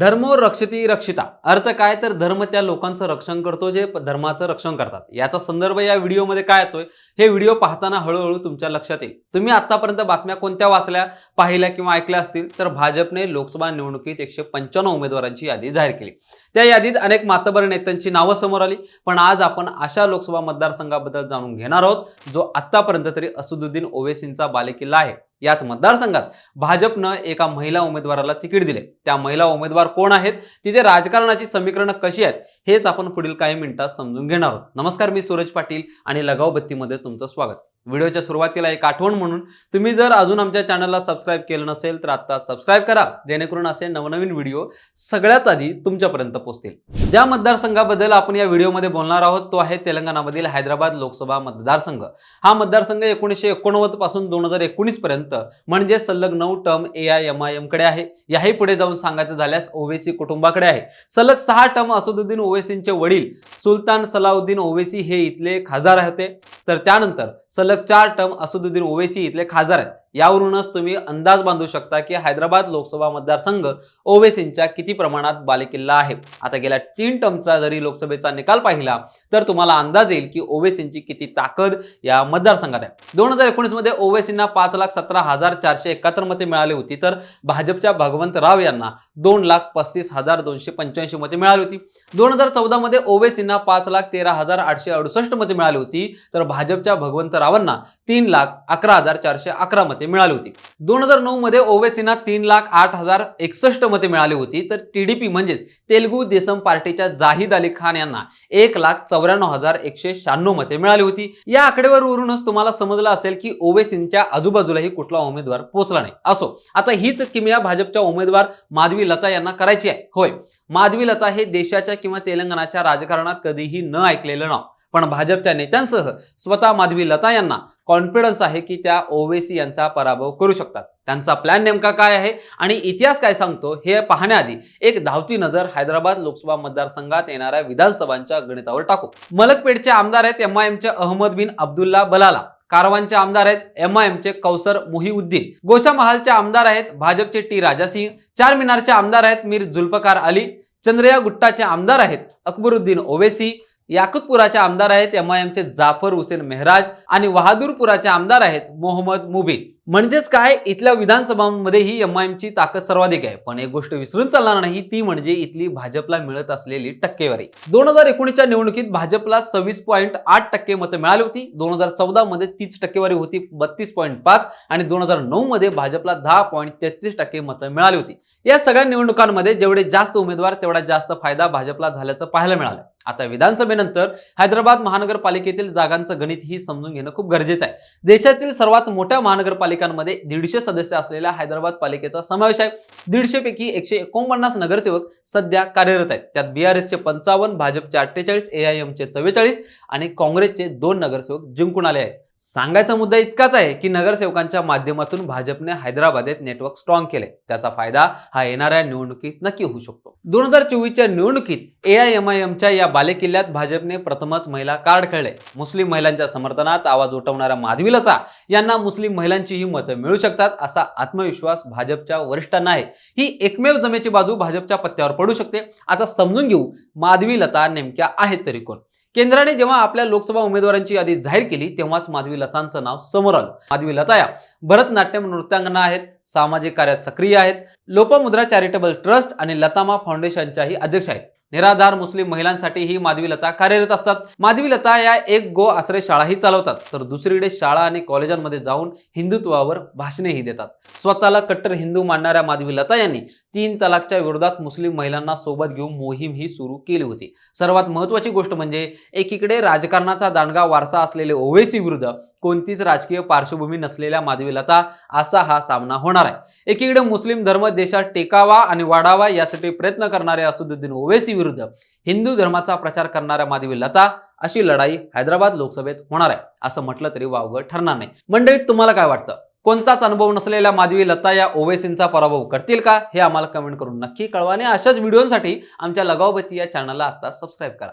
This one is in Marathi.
धर्मो रक्षती रक्षिता. अर्थ काय? तर धर्म त्या लोकांचं रक्षण करतो जे धर्माचं रक्षण करतात. याचा संदर्भ या व्हिडिओमध्ये काय येतोय? हे व्हिडिओ पाहताना हळूहळू तुमच्या लक्षात येईल. तुम्ही आतापर्यंत बातम्या कोणत्या वाचल्या पाहिल्या किंवा ऐकल्या असतील तर भाजपने लोकसभा निवडणुकीत एकशे पंच्याण्णव उमेदवारांची यादी जाहीर केली. त्या यादीत अनेक मातबर नेत्यांची नावं समोर आली पण आज आपण अशा लोकसभा मतदारसंघाबद्दल जाणून घेणार आहोत जो आतापर्यंत तरी असुद्दीन ओवेसींचा बालेकिल्ला आहे. याच मतदारसंघात भाजपनं एका महिला उमेदवाराला तिकीट दिले. त्या महिला उमेदवार कोण आहेत? तिथे राजकारणाची समीकरणं कशी आहेत? हेच आपण पुढील काही मिनिटात समजून घेणार आहोत. नमस्कार मी सूरज पाटील आणि लगाव बत्तीमध्ये तुमचं स्वागत. व्हिडिओच्या सुरुवातीला एक आठवण म्हणून तुम्ही जर अजून आमच्या चॅनलला सबस्क्राईब केलं नसेल तर आता सबस्क्राईब करा जेणेकरून असे नवनवीन व्हिडिओ सगळ्यात आधी तुमच्यापर्यंत पोहोचतील. ज्या मतदारसंघाबद्दल आपण या व्हिडिओमध्ये बोलणार आहोत तो आहे तेलंगणामधील हैदराबाद लोकसभा मतदारसंघ. हा मतदारसंघ एकोणीसशे एकोणनव्वदपासून दोन हजार एकोणीस पर्यंत म्हणजे सलग नऊ term A I M I एमकडे आहे. याही पुढे जाऊन सांगायचं झाल्यास ओवेसी कुटुंबाकडे आहे. सलग सहा टर्म असदुद्दीन ओवेसींचे वडील सुलतान सलाउद्दीन ओवेसी हे इथले खासदार होते. तर त्यानंतर सलग चार टर्म असदुद्दीन ओवेसी इथले खासदार आहेत. यावरूनच तुम्ही अंदाज बांधू शकता की हैदराबाद लोकसभा मतदारसंघ ओवेसींच्या किती प्रमाणात बालेकिल्ला आहे. आता गेल्या तीन टर्मचा जरी लोकसभेचा निकाल पाहिला तर तुम्हाला अंदाज येईल की ओवेसींची किती ताकद या मतदारसंघात आहे. दोन हजार एकोणीसमध्ये ओवेसींना पाच लाख सतरा हजार चारशे एकाहत्तर मते मिळाली होती तर भाजपच्या भगवंत राव यांना दोन लाख पस्तीस हजार दोनशे पंच्याऐंशी मते मिळाली होती. दोन हजार चौदामध्ये ओवेसींना पाच लाख तेरा हजार आठशे अडुसष्ट मते मिळाली होती तर भाजपच्या भगवंत रावांना तीन लाख अकरा हजार चारशे अकरा मते. मिळाली होती. दोन हजार नऊ मध्ये ओवेसींना तीन लाख आठ हजार एकसष्ट मते मिळाली होती. तर टीडीपी म्हणजेच तेलगू देसम पार्टीच्या जाहीद अली खान यांना एक लाख चौऱ्याण्णव हजार एकशे शहाण्णव मते मिळाली होती. या आकडेवारीवरूनच तुम्हाला समजलं असेल की ओवेसींच्या आजूबाजूलाही कुठला उमेदवार पोहोचला नाही. असो आता हीच किमया भाजपच्या उमेदवार माधवी लता यांना करायची आहे. होय माधवी लता हे देशाच्या किंवा तेलंगणाच्या राजकारणात कधीही न ऐकलेलं नाव. पण भाजपच्या नेत्यांसह स्वतः माधवी लता यांना कॉन्फिडन्स आहे की त्या ओवेसी यांचा पराभव करू शकतात. त्यांचा प्लॅन नेमका काय आहे आणि इतिहास काय सांगतो हे पाहण्याआधी एक धावती नजर हैदराबाद लोकसभा मतदारसंघात येणाऱ्या विधानसभांच्या गणितावर टाकू. मलकपेठचे आमदार आहेत एम आय एमचे अहमद बिन अब्दुल्ला बलाला. कारवानचे आमदार आहेत एम आय एमचे कौसर मोहिउद्दीन. गोशा महालचे आमदार आहेत भाजपचे टी राजासिंह. चार मिनारचे आमदार आहेत मीर जुल्फकार अली. चंद्रया गुट्टाचे आमदार आहेत अकबरुद्दीन ओवेसी. याकुतपुराचे आमदार आहेत एम आय एमचे जाफर हुसेन मेहराज आणि बहादूरपुराचे आमदार आहेत मोहम्मद मुबीन. म्हणजेच काय? इथल्या विधानसभांमध्ये ही एम आय एमची ताकद सर्वाधिक आहे. पण एक गोष्ट विसरून चालणार नाही ती म्हणजे इथली भाजपला मिळत असलेली टक्केवारी. दोन हजार एकोणीसच्या निवडणुकीत भाजपला सव्वीस पॉईंट आठ टक्के मतं मिळाली होती. दोन हजार चौदा मध्ये तीच टक्केवारी होती बत्तीस पॉईंट पाच. आणि दोन हजार नऊ मध्ये भाजपला दहा पॉईंट तेहतीस टक्के मतं मिळाली होती. या सगळ्या निवडणुकांमध्ये जेवढे जास्त उमेदवार तेवढा जास्त फायदा भाजपला झाल्याचं पाहायला मिळालं. आता विधानसभेनंतर हैदराबाद महानगरपालिकेतील जागांचं गणित ही समजून घेणं खूप गरजेचं आहे. देशातील सर्वात मोठ्या महानगरपालिका महानगरपालिकांमध्ये दीडशे सदस्य असलेल्या हैदराबाद पालिकेचा समावेश आहे. दीडशे पैकी एकशे एकोणपन्नास नगरसेवक सध्या कार्यरत आहेत. त्यात बीआरएसचे पंचावन्न भाजपचे अठ्ठेचाळीस एआयएमचे चव्वेचाळीस आणि काँग्रेसचे दोन नगरसेवक जिंकून आले आहेत. सांगायचा मुद्दा इतकाच आहे की नगरसेवकांच्या माध्यमातून भाजपने हैदराबादेत नेटवर्क स्ट्रॉंग केले. त्याचा फायदा हा येणाऱ्या निवडणुकीत नक्की होऊ शकतो. दोन हजार चोवीसच्या निवडणुकीत ए आय एम आय एमच्या या बालेकिल्ल्यात भाजपने प्रथमच महिला कार्ड खेळले. मुस्लिम महिलांच्या समर्थनात आवाज उठवणाऱ्या माधवी लता यांना मुस्लिम महिलांचीही मतं मिळू शकतात असा आत्मविश्वास भाजपच्या वरिष्ठांना आहे. ही एकमेव जमेची बाजू भाजपच्या पत्त्यावर पडू शकते. आता समजून घेऊ माधवी लता नेमक्या आहेत तरी कोण. केंद्राने जेव्हा आपल्या लोकसभा उमेदवारांची यादी जाहीर केली तेव्हाच माधवी लतांचं नाव समोर आलं. माधवी लता या भरतनाट्यम नृत्यांगना आहेत सामाजिक कार्यात सक्रिय आहेत. लोपमुद्रा चॅरिटेबल ट्रस्ट आणि लतामा फाउंडेशनच्याही अध्यक्ष आहेत. निराधार मुस्लिम महिलांसाठी ही माधवी लता कार्यरत असतात. माधवी लता या एक गो आश्रय शाळाही चालवतात. तर दुसरीकडे शाळा आणि कॉलेजांमध्ये जाऊन हिंदुत्वावर भाषणेही देतात. स्वतःला कट्टर हिंदू मानणाऱ्या माधवी लता यांनी तीन तलाकच्या विरोधात मुस्लिम महिलांना सोबत घेऊन मोहीम ही सुरू केली होती. सर्वात महत्वाची गोष्ट म्हणजे एकीकडे राजकारणाचा दांडगा वारसा असलेले ओवेसी विरुद्ध कोणतीच राजकीय पार्श्वभूमी नसलेल्या माधवी लता असा हा सामना होणार आहे. एकीकडे मुस्लिम धर्म देशात टेकावा आणि वाढावा यासाठी प्रयत्न करणारे असदुद्दीन ओवेसी विरुद्ध हिंदू धर्माचा प्रचार करणाऱ्या माधवी लता अशी लढाई हैदराबाद लोकसभेत होणार आहे असं म्हटलं तरी वावगं ठरणार नाही. मंडळीत तुम्हाला काय वाटतं? कोणताच अनुभव नसलेल्या माधवी लता या ओवेसींचा पराभव करतील का? हे आम्हाला कमेंट करून नक्की कळवा आणि अशाच व्हिडिओसाठी आमच्या लगावबत्ती या चॅनलला आता सबस्क्राईब करा.